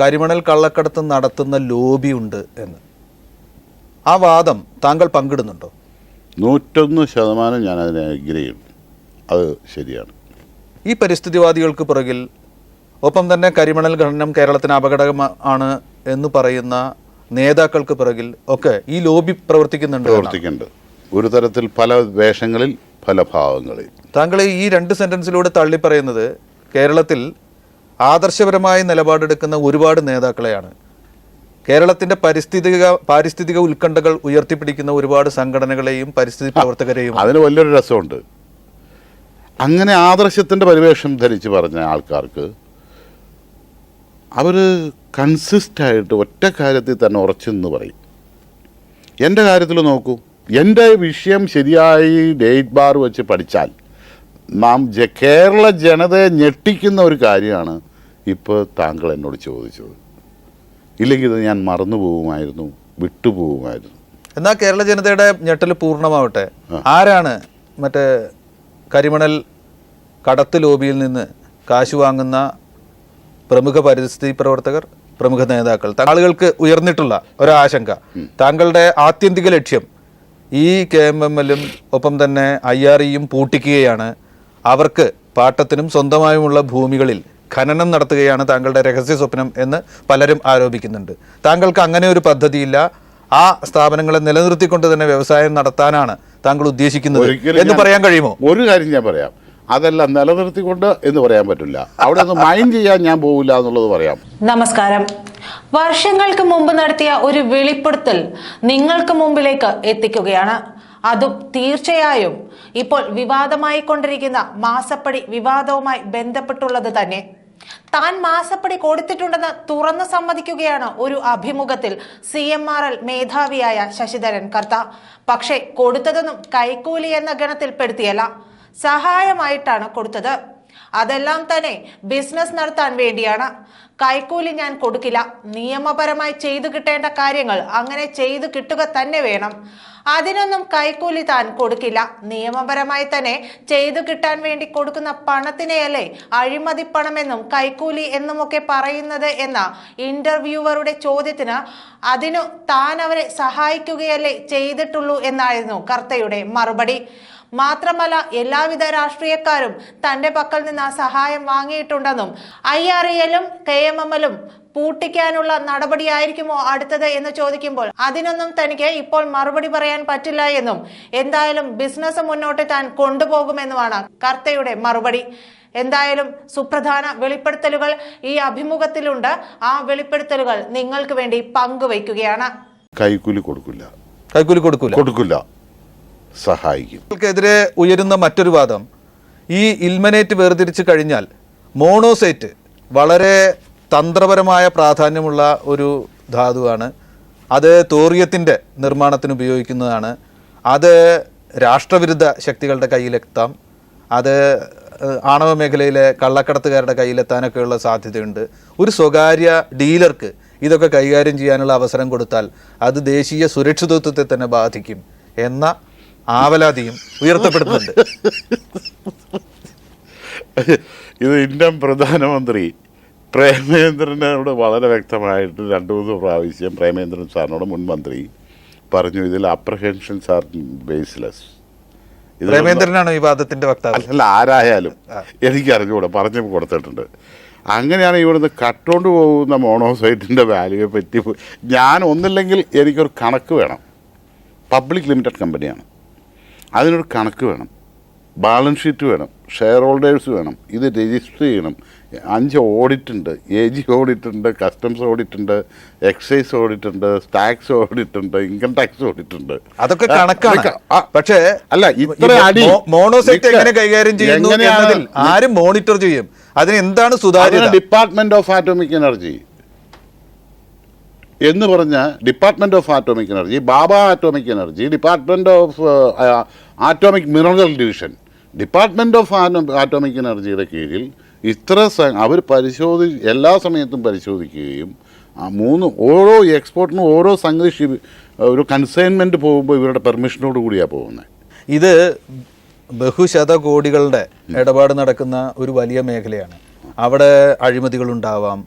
കരിമണൽ കള്ളക്കടത്ത് നടത്തുന്ന ലോബിയുണ്ട് ഉണ്ട് എന്ന്. ആ വാദം താങ്കൾ പങ്കിടുന്നുണ്ടോ? നൂറ്റൊന്ന് ശതമാനം ഞാൻ അതിനെ അഗ്രി ചെയ്യുന്നു അത് ശരിയാണ്. ഈ പരിസ്ഥിതിവാദികൾക്ക് പുറകിൽ ഒപ്പം തന്നെ കരിമണൽ ഖനനം കേരളത്തിന് അപകടമാണ് എന്ന് പറയുന്ന നേതാക്കൾക്ക് പിറകിൽ ഒക്കെ ഈ ലോബി പ്രവർത്തിക്കുന്നുണ്ട് പ്രവർത്തിക്കുന്നുണ്ട്. ഒരു തരത്തിൽ പല വേഷങ്ങളിൽ പല ഭാവങ്ങളിൽ. താങ്കൾ ഈ രണ്ട് സെന്റൻസിലൂടെ തള്ളി പറയുന്നത് കേരളത്തിൽ ആദർശപരമായ നിലപാടെടുക്കുന്ന ഒരുപാട് നേതാക്കളെയാണ്. കേരളത്തിന്റെ പരിസ്ഥിതിക പാരിസ്ഥിതിക ഉത്കണ്ഠകൾ ഉയർത്തിപ്പിടിക്കുന്ന ഒരുപാട് സംഘടനകളെയും പരിസ്ഥിതി പ്രവർത്തകരെയും അതിന് വലിയൊരു രസമുണ്ട്. അങ്ങനെ ആദർശത്തിന്റെ പരിവേഷം ധരിച്ച് പറഞ്ഞ ആൾക്കാർക്ക് അവർ കൺസിസ്റ്റായിട്ട് ഒറ്റ കാര്യത്തിൽ തന്നെ ഉറച്ചെന്ന് പറയും. എന്റെ കാര്യത്തിൽ നോക്കൂ. എന്റെ വിഷയം ശരിയായി ഡേറ്റ് ബാർ വെച്ച് പഠിച്ചാൽ നാം കേരള ജനതയെ ഞെട്ടിക്കുന്ന ഒരു കാര്യമാണ് ഇപ്പോൾ താങ്കൾ എന്നോട് ചോദിച്ചത്. ഇല്ലെങ്കിൽ ഇത് ഞാൻ മറന്നു പോകുമായിരുന്നു വിട്ടുപോകുമായിരുന്നു എന്നാൽ കേരള ജനതയുടെ ഞെട്ടൽ പൂർണമാവട്ടെ. ആരാണ് മറ്റേ കരിമണൽ കടത്ത് ലോബിയിൽ നിന്ന് കാശ് വാങ്ങുന്ന പ്രമുഖ പരിസ്ഥിതി പ്രവർത്തകർ പ്രമുഖ നേതാക്കൾ? ആളുകൾക്ക് ഉയർന്നിട്ടുള്ള ഒരാശങ്ക. താങ്കളുടെ ആത്യന്തിക ലക്ഷ്യം ഈ കെ എം എം എല്ലും ഒപ്പം തന്നെ ഐ ആർ ഇയും പൂട്ടിക്കുകയാണ്. അവർക്ക് പാട്ടത്തിനും സ്വന്തമായുമുള്ള ഭൂമികളിൽ ഖനനം നടത്തുകയാണ് താങ്കളുടെ രഹസ്യ സ്വപ്നം എന്ന് പലരും ആരോപിക്കുന്നുണ്ട്. താങ്കൾക്ക് അങ്ങനെ ഒരു പദ്ധതിയില്ല. ആ സ്ഥാപനങ്ങളെ നിലനിർത്തിക്കൊണ്ട് തന്നെ വ്യവസായം നടത്താനാണ് താങ്കൾ ഉദ്ദേശിക്കുന്നത് എന്ന് പറയാൻ കഴിയുമോ? ഒരു കാര്യം ഞാൻ പറയാം. അതെല്ലാം നിലനിർത്തിക്കൊണ്ട് എന്ന് പറയാൻ പറ്റില്ല. അവിടെ ഒന്ന് മൈൻഡ് ചെയ്യാൻ ഞാൻ പോകില്ല എന്നുള്ളത് പറയാം. നമസ്കാരം. വർഷങ്ങൾക്ക് മുമ്പ് നടത്തിയ ഒരു വെളിപ്പെടുത്തൽ നിങ്ങൾക്ക് മുമ്പിലേക്ക് എത്തിക്കുകയാണ്. അതും തീർച്ചയായും ഇപ്പോൾ വിവാദമായി കൊണ്ടിരിക്കുന്ന മാസപ്പടി വിവാദവുമായി ബന്ധപ്പെട്ടുള്ളത് തന്നെ താൻ മാസപ്പടി കൊടുത്തിട്ടുണ്ടെന്ന് തുറന്നു സമ്മതിക്കുകയാണ് ഒരു അഭിമുഖത്തിൽ സി എം ആർ എൽ മേധാവിയായ ശശിധരൻ കർത്ത. പക്ഷേ കൊടുത്തതൊന്നും കൈക്കൂലി എന്ന ഗണത്തിൽപ്പെടുത്തിയല്ല. സഹായമായിട്ടാണ് കൊടുത്തത്. അതെല്ലാം തന്നെ ബിസിനസ് നടത്താൻ വേണ്ടിയാണ്. കൈക്കൂലി ഞാൻ കൊടുക്കില്ല. നിയമപരമായി ചെയ്തു കിട്ടേണ്ട കാര്യങ്ങൾ അങ്ങനെ ചെയ്തു കിട്ടുക തന്നെ വേണം. അതിനൊന്നും കൈക്കൂലി താൻ കൊടുക്കില്ല. നിയമപരമായി തന്നെ ചെയ്തു കിട്ടാൻ വേണ്ടി കൊടുക്കുന്ന പണത്തിനെയല്ലേ അഴിമതി പണമെന്നും കൈക്കൂലി എന്നുമൊക്കെ പറയുന്നത് എന്ന ഇന്റർവ്യൂവറുടെ ചോദ്യത്തിന് അതിനു താൻ അവരെ സഹായിക്കുകയല്ലേ ചെയ്തിട്ടുള്ളൂ എന്നായിരുന്നു കർത്തയുടെ മറുപടി. മാത്രമല്ല എല്ലാവിധ രാഷ്ട്രീയക്കാരും തന്റെ പക്കൽ നിന്ന് ആ സഹായം വാങ്ങിയിട്ടുണ്ടെന്നും ഐ ആർ എല്ലും കെ എം എം എല്ലും പൂട്ടിക്കാനുള്ള നടപടിയായിരിക്കുമോ അടുത്തത് എന്ന് ചോദിക്കുമ്പോൾ അതിനൊന്നും തനിക്ക് ഇപ്പോൾ മറുപടി പറയാൻ പറ്റില്ല എന്നും എന്തായാലും ബിസിനസ് മുന്നോട്ട് താൻ കൊണ്ടുപോകുമെന്നുമാണ് കർത്തയുടെ മറുപടി. എന്തായാലും സുപ്രധാന വെളിപ്പെടുത്തലുകൾ ഈ അഭിമുഖത്തിലുണ്ട്. ആ വെളിപ്പെടുത്തലുകൾ നിങ്ങൾക്ക് വേണ്ടി പങ്കുവയ്ക്കുകയാണ്. കൈക്കൂലി കൊടുക്കില്ല. കൈക്കൂലി കൊടുക്കില്ല. കൊടുക്കില്ല. സഹായിക്കും. ക്കെതിരെ ഉയരുന്ന മറ്റൊരു വാദം ഈ ഇൽമനേറ്റ് വേർതിരിച്ച് കഴിഞ്ഞാൽ മോണോസൈറ്റ് വളരെ തന്ത്രപരമായ പ്രാധാന്യമുള്ള ഒരു ധാതുവാണ്. അത് തോറിയത്തിന്റെ നിർമ്മാണത്തിന് ഉപയോഗിക്കുന്നതാണ്. അത് രാഷ്ട്രവിരുദ്ധ ശക്തികളുടെ കയ്യിലെത്താം. അത് ആണവ മേഖലയിലെ കള്ളക്കടത്തുകാരുടെ കയ്യിലെത്താനൊക്കെയുള്ള സാധ്യതയുണ്ട്. ഒരു സ്വകാര്യ ഡീലർക്ക് ഇതൊക്കെ കൈകാര്യം ചെയ്യാനുള്ള അവസരം കൊടുത്താൽ അത് ദേശീയ സുരക്ഷിതത്വത്തെ തന്നെ ബാധിക്കും എന്ന ആവലാതിയും ഉയർത്തപ്പെടുന്നുണ്ട്. ഇത് ഇന്ത്യൻ പ്രധാനമന്ത്രി പ്രേമേന്ദ്രനോട് വളരെ വ്യക്തമായിട്ട് രണ്ടു മൂന്ന് പ്രാവശ്യം പ്രേമേന്ദ്രൻ സാറിനോട് മുൻ മന്ത്രി പറഞ്ഞു ഇതിൽ അപ്രഹെൻഷൻസ് ആർ ബേസ്ലെസ് പ്രേമേന്ദ്രനാണ് ഈ വാദത്തിന്റെ വക്താവ്? അല്ല ആരായാലും എനിക്കറിഞ്ഞുകൂടെ പറഞ്ഞു കൊടുത്തിട്ടുണ്ട്. അങ്ങനെയാണ് ഇവിടുന്ന് കട്ടുകൊണ്ട് പോകുന്ന മോണോസൈറ്റിന്റെ വാല്യൂയെ പറ്റി ഞാൻ ഒന്നില്ലെങ്കിൽ എനിക്കൊരു കണക്ക് വേണം. പബ്ലിക് ലിമിറ്റഡ് കമ്പനിയാണ് അതിനൊരു കണക്ക് വേണം. ബാലൻസ് ഷീറ്റ് വേണം. ഷെയർ ഹോൾഡേഴ്സ് വേണം. ഇത് രജിസ്റ്റർ ചെയ്യണം. അഞ്ച് ഓഡിറ്റ് ഉണ്ട്. എ ജി ഓഡിറ്റ് ഉണ്ട്. കസ്റ്റംസ് ഓഡിറ്റ് ഉണ്ട്. എക്സൈസ് ഓഡിറ്റ് ഉണ്ട്. ടാക്സ് ഓഡിറ്റ് ഉണ്ട്. ഇൻകം ടാക്സ് ഓഡിറ്റ് ഉണ്ട്. അതൊക്കെ കണക്കാണ്. പക്ഷേ അല്ല ഇത്ര അടി മോണോസൈറ്റ് എങ്ങനെ കൈകാര്യം ചെയ്യുന്നു ആരും മോണിറ്റർ ചെയ്യും? അതിന് എന്താണ് സുതാര്യത ഡിപ്പാർട്ട്മെന്റ് ഓഫ് ആറ്റോമിക് എനർജി എന്ന് പറഞ്ഞ department of atomic energy Bhabha atomic energy department of atomic mineral division department of atomic എനർജിയുടെ കീഴിൽ ഇത്ര അവർ പരിശോധി എല്ലാ സമയത്തും പരിശോധിക്കുകയും ആ മൂന്ന് ഓരോ എക്സ്പോർട്ടിനും ഓരോ സംഗതി ഒരു കൺസൈൻമെന്റ് പോകുമ്പോൾ ഇവരുടെ പെർമിഷനോട് കൂടിയാണ് പോകുന്നത് ഇത് ബഹുശത കോടികളുടെ ഇടപാട് നടക്കുന്ന ഒരു വലിയ മേഖലയാണ്. അവിടെ അഴിമതികൾ ഉണ്ടാവാം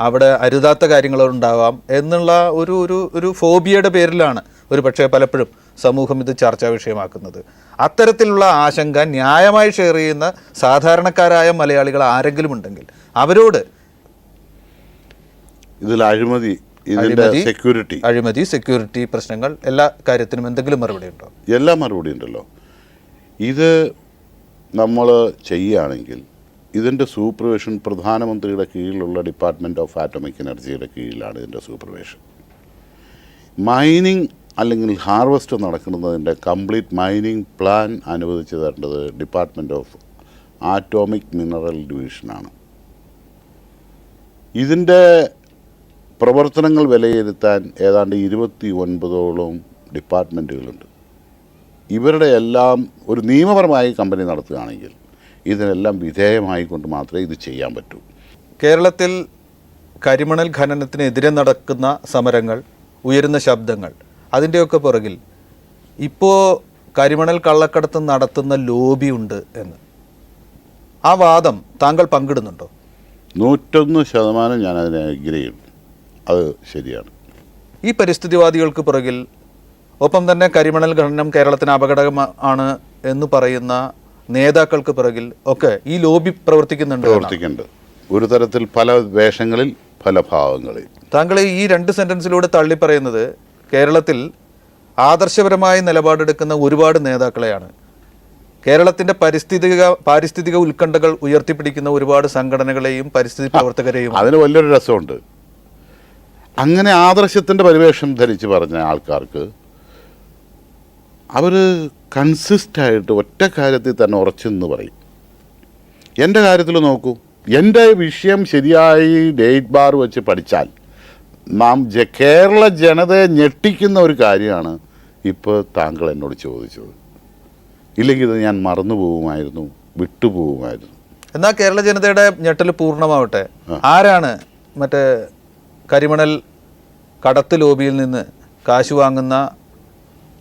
അവിടെ അരുതാത്ത കാര്യങ്ങളുണ്ടാവാം എന്നുള്ള ഒരു ഒരു ഒരു ഫോബിയയുടെ പേരിലാണ് ഒരു പക്ഷേ പലപ്പോഴും സമൂഹം ഇത് ചർച്ചാ വിഷയമാക്കുന്നത്. അത്തരത്തിലുള്ള ആശങ്ക ന്യായമായി ഷെയർ ചെയ്യുന്ന സാധാരണക്കാരായ മലയാളികൾ ആരെങ്കിലും ഉണ്ടെങ്കിൽ അവരോട് ഇതിൽ അഴിമതി ഇതിന്റെ സെക്യൂരിറ്റി അഴിമതി സെക്യൂരിറ്റി പ്രശ്നങ്ങൾ എല്ലാ കാര്യത്തിനും എന്തെങ്കിലും മറുപടി ഉണ്ടോ? എല്ലാ മറുപടി ഉണ്ടല്ലോ. ഇത് നമ്മൾ ചെയ്യുകയാണെങ്കിൽ ഇതിന്റെ സൂപ്പർവിഷൻ പ്രധാനമന്ത്രിയുടെ കീഴിലുള്ള ഡിപ്പാർട്ട്മെന്റ് ഓഫ് ആറ്റോമിക് എനർജിയുടെ കീഴിലാണ് ഇതിന്റെ സൂപ്പർവിഷൻ മൈനിങ് അല്ലെങ്കിൽ ഹാർവസ്റ്റ് നടക്കുന്നതിന്റെ കംപ്ലീറ്റ് മൈനിങ് പ്ലാൻ അനുവദിച്ചു തരേണ്ടത് ഡിപ്പാർട്ട്മെന്റ് ഓഫ് ആറ്റോമിക് മിനറൽ ഡിവിഷനാണ് ഇതിന്റെ പ്രവർത്തനങ്ങൾ വിലയിരുത്താൻ ഏതാണ്ട് ഇരുപത്തി ഒൻപതോളം ഡിപ്പാർട്ട്മെന്റുകളുണ്ട് ഇവരുടെ എല്ലാം ഒരു നിയമപരമായി കമ്പനി നടത്തുകയാണെങ്കിൽ ഇതിനെല്ലാം വിധേയമായിക്കൊണ്ട് മാത്രമേ ഇത് ചെയ്യാൻ പറ്റൂ. കേരളത്തിൽ കരിമണൽ ഖനനത്തിനെതിരെ നടക്കുന്ന സമരങ്ങൾ ഉയരുന്ന ശബ്ദങ്ങൾ അതിന്റെയൊക്കെ പുറകിൽ ഇപ്പോൾ കരിമണൽ കള്ളക്കടത്ത് നടത്തുന്ന ലോബി ഉണ്ട് എന്ന്. ആ വാദം താങ്കൾ പങ്കിടുന്നുണ്ടോ? നൂറ്റൊന്ന് ശതമാനം ഞാൻ അതിനെ അഗ്രി ചെയ്യുന്നു അത് ശരിയാണ്. ഈ പരിസ്ഥിതിവാദികൾക്ക് പുറകിൽ ഒപ്പം തന്നെ കരിമണൽ ഖനനം കേരളത്തിന് അപകടമാണ് എന്ന് പറയുന്ന നേതാക്കൾക്ക് പിറകിൽ ഒക്കെ ഈ ലോബി പ്രവർത്തിക്കുന്നുണ്ട് പ്രവർത്തിക്കുന്നുണ്ട്. ഒരു തരത്തിൽ പല വേഷങ്ങളിൽ പല ഭാവങ്ങളിൽ. താങ്കൾ ഈ രണ്ട് സെന്റൻസിലൂടെ തള്ളി പറയുന്നത് കേരളത്തിൽ ആദർശപരമായ നിലപാടെടുക്കുന്ന ഒരുപാട് നേതാക്കളെയാണ്. കേരളത്തിന്റെ പരിസ്ഥിതിക പാരിസ്ഥിതിക ഉത്കണ്ഠകൾ ഉയർത്തിപ്പിടിക്കുന്ന ഒരുപാട് സംഘടനകളെയും പരിസ്ഥിതി പ്രവർത്തകരെയും അതിന് വലിയൊരു രസമുണ്ട്. അങ്ങനെ ആദർശത്തിന്റെ പരിവേഷം ധരിച്ച് പറഞ്ഞ ആൾക്കാർക്ക് അവർ കൺസിസ്റ്റായിട്ട് ഒറ്റ കാര്യത്തിൽ തന്നെ ഉറച്ചെന്ന് പറയും. എന്റെ കാര്യത്തിൽ നോക്കൂ. എന്റെ വിഷയം ശരിയായി ഡേറ്റ് ബാർ വെച്ച് പഠിച്ചാൽ നാം ജ കേരള ജനതയെ ഞെട്ടിക്കുന്ന ഒരു കാര്യമാണ് ഇപ്പോൾ താങ്കൾ എന്നോട് ചോദിച്ചത്. ഇല്ലെങ്കിൽ ഇത് ഞാൻ മറന്നു പോകുമായിരുന്നു വിട്ടുപോകുമായിരുന്നു എന്നാൽ കേരള ജനതയുടെ ഞെട്ടൽ പൂർണമാവട്ടെ. ആരാണ് മറ്റേ കരിമണൽ കടത്ത് ലോബിയിൽ നിന്ന് കാശ് വാങ്ങുന്ന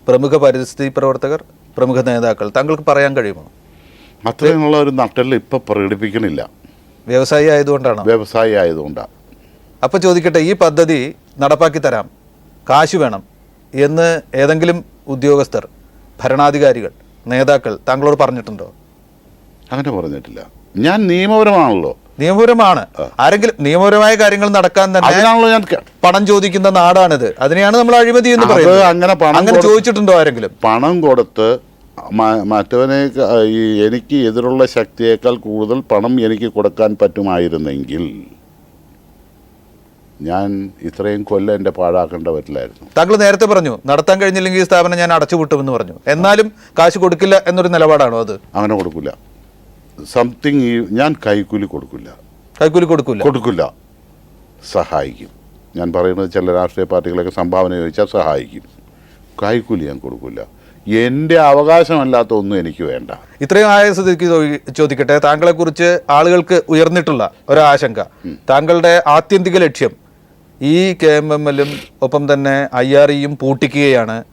പ്രമുഖ പരിസ്ഥിതി പ്രവർത്തകർ പ്രമുഖ നേതാക്കൾ താങ്കൾക്ക് പറയാൻ കഴിയുമോ? അത്രയുള്ള ഒരു നട്ടൽ ഇപ്പൊ പ്രകടിപ്പിക്കണില്ല. വ്യവസായി ആയതുകൊണ്ടാണ്? വ്യവസായി ആയതുകൊണ്ടാണ് അപ്പൊ ചോദിക്കട്ടെ ഈ പദ്ധതി നടപ്പാക്കി തരാം കാശ് വേണം എന്ന് ഏതെങ്കിലും ഉദ്യോഗസ്ഥർ ഭരണാധികാരികൾ നേതാക്കൾ താങ്കളോട് പറഞ്ഞിട്ടുണ്ടോ? അങ്ങനെ പറഞ്ഞിട്ടില്ല. ഞാൻ നിയമപരമാണല്ലോ. നിയമപരമാണ്. ആരെങ്കിലും നിയമപരമായ കാര്യങ്ങൾ നടക്കാൻ തന്നെ ഞാൻ പണം ചോദിക്കുന്ന നാടാണിത്. അതിനെയാണ് നമ്മൾ അഴിമതി എന്ന് പറയുന്നത്. അങ്ങനെ അങ്ങനെ ചോദിച്ചിട്ടുണ്ടോ ആരെങ്കിലും? പണം കൊടുത്ത് മറ്റവനെ ഈ എനിക്ക് എതിരുള്ള ശക്തിയേക്കാൾ കൂടുതൽ പണം എനിക്ക് കൊടുക്കാൻ പറ്റുമായിരുന്നെങ്കിൽ ഞാൻ ഇത്രയും കൊല്ലം എന്റെ പാഴാക്കേണ്ട പറ്റില്ലായിരുന്നു താങ്കൾ നേരത്തെ പറഞ്ഞു നടത്താൻ കഴിഞ്ഞില്ലെങ്കിൽ ഈ സ്ഥാപനം ഞാൻ അടച്ചുപൂട്ടുമെന്ന് പറഞ്ഞു. എന്നാലും കാശ് കൊടുക്കില്ല എന്നൊരു നിലപാടാണോ അത്? അങ്ങനെ കൊടുക്കില്ല. സംതിങ് ഞാൻ കൈക്കൂലി കൊടുക്കില്ല. കൈക്കൂലി കൊടുക്കില്ല. കൊടുക്കില്ല. സഹായിക്കും. ഞാൻ പറയുന്നത് ചില രാഷ്ട്രീയ പാർട്ടികളൊക്കെ സംഭാവന ചോദിച്ചാൽ സഹായിക്കും. കൈക്കൂലി ഞാൻ കൊടുക്കില്ല. എന്റെ അവകാശമല്ലാത്ത ഒന്നും എനിക്ക് വേണ്ട. ഇത്രയും ആയ സ്ഥിതിക്ക് ചോദിക്കട്ടെ. താങ്കളെക്കുറിച്ച് ആളുകൾക്ക് ഉയർന്നിട്ടുള്ള ഒരാശങ്ക. താങ്കളുടെ ആത്യന്തിക ലക്ഷ്യം ഈ കെ എം എം എല്ലും ഒപ്പം തന്നെ ഐ ആർ ഇയും പൂട്ടിക്കുകയാണ്.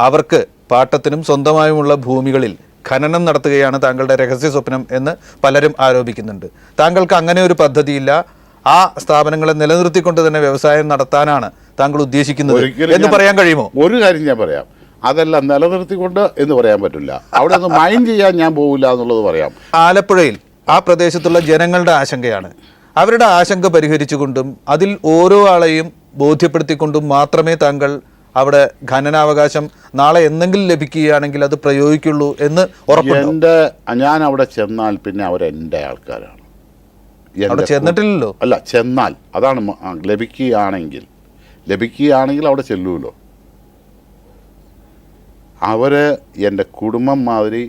അവർക്ക് പാട്ടത്തിനും സ്വന്തമായുമുള്ള ഭൂമികളിൽ ഖനനം നടത്തുകയാണ് താങ്കളുടെ രഹസ്യ സ്വപ്നം എന്ന് പലരും ആരോപിക്കുന്നുണ്ട്. താങ്കൾക്ക് അങ്ങനെ ഒരു പദ്ധതിയില്ല. ആ സ്ഥാപനങ്ങളെ നിലനിർത്തിക്കൊണ്ട് തന്നെ വ്യവസായം നടത്താനാണ് താങ്കൾ ഉദ്ദേശിക്കുന്നത് എന്ന് പറയാൻ കഴിയുമോ? ഒരു കാര്യം ഞാൻ പറയാം. അതെല്ലാം നിലനിർത്തിക്കൊണ്ട് എന്ന് പറയാൻ പറ്റില്ല. അവിടെ ഒന്ന് മൈൻഡ് ചെയ്യാൻ ഞാൻ പോകില്ല എന്നുള്ളത് പറയാം. ആലപ്പുഴയിൽ ആ പ്രദേശത്തുള്ള ജനങ്ങളുടെ ആശങ്കയാണ്. അവരുടെ ആശങ്ക പരിഹരിച്ചുകൊണ്ടും അതിൽ ഓരോ ആളെയും ബോധ്യപ്പെടുത്തിക്കൊണ്ടും മാത്രമേ താങ്കൾ അവിടെ ഖനനാവകാശം നാളെ എന്തെങ്കിലും ലഭിക്കുകയാണെങ്കിൽ അത് പ്രയോഗിക്കുള്ളൂ എന്ന് എന്റെ ഞാൻ അവിടെ ചെന്നാൽ പിന്നെ അവരെന്റെ ആൾക്കാരാണ്. അവിടെ ചെന്നിട്ടില്ലല്ലോ? അല്ല ചെന്നാൽ അതാണ് ലഭിക്കുകയാണെങ്കിൽ. ലഭിക്കുകയാണെങ്കിൽ അവിടെ ചെല്ലുമല്ലോ അവർ എന്റെ കുടുംബം മാതിരി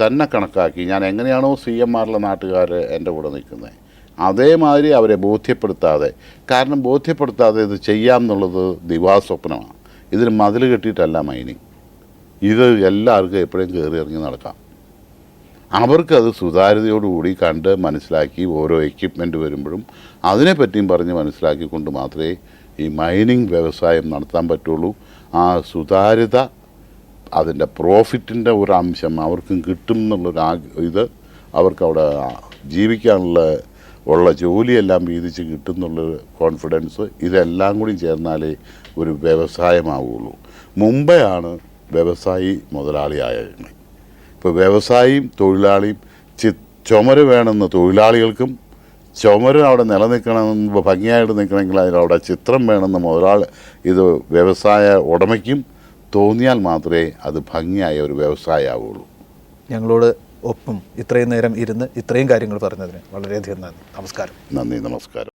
തന്നെ കണക്കാക്കി ഞാൻ എങ്ങനെയാണോ സി എം ആറിലെ നാട്ടുകാർ എന്റെ കൂടെ നിൽക്കുന്നത്. അതേമാതിരി അവരെ ബോധ്യപ്പെടുത്താതെ കാരണം ബോധ്യപ്പെടുത്താതെ ഇത് ചെയ്യാമെന്നുള്ളത് ദിവാസ്വപ്നമാണ്. ഇതിന് മതിൽ കെട്ടിയിട്ടല്ല മൈനിങ് ഇത് എല്ലാവർക്കും എപ്പോഴും കയറി ഇറങ്ങി നടക്കാം. അവർക്കത് സുതാര്യതയോടുകൂടി കണ്ട് മനസ്സിലാക്കി ഓരോ എക്യുപ്മെന്റ് വരുമ്പോഴും അതിനെപ്പറ്റിയും പറഞ്ഞ് മനസ്സിലാക്കിക്കൊണ്ട് മാത്രമേ ഈ മൈനിങ് വ്യവസായം നടത്താൻ പറ്റുള്ളൂ. ആ സുതാര്യത അതിന്റെ പ്രോഫിറ്റിന്റെ ഒരു അംശം അവർക്കും കിട്ടും എന്നുള്ളൊരു ഇത് അവർക്ക് അവിടെ ജീവിക്കാനുള്ള ഉള്ള ജോലിയെല്ലാം വീതിച്ച് കിട്ടുന്നുള്ള കോൺഫിഡൻസ് ഇതെല്ലാം കൂടി ചേർന്നാലേ ഒരു വ്യവസായമാവുള്ളൂ. മുമ്പെയാണ് വ്യവസായി മുതലാളിയായിരുന്നത് ഇപ്പോൾ വ്യവസായിയും തൊഴിലാളിയും ചി ചുമര് വേണമെന്ന് തൊഴിലാളികൾക്കും ചുമര് അവിടെ നിലനിൽക്കണമെന്ന് ഭംഗിയായിട്ട് നിൽക്കണമെങ്കിൽ അതിലവിടെ ചിത്രം വേണമെന്ന് മുതലാളി ഇത് വ്യവസായ ഉടമയ്ക്കും തോന്നിയാൽ മാത്രമേ അത് ഭംഗിയായ ഒരു വ്യവസായമാവുള്ളൂ. ഞങ്ങളോട് ഒപ്പം ഇത്രയും നേരം ഇരുന്ന് ഇത്രയും കാര്യങ്ങൾ പറഞ്ഞതിന് വളരെയധികം നന്ദി. നമസ്കാരം. നന്ദി നമസ്കാരം.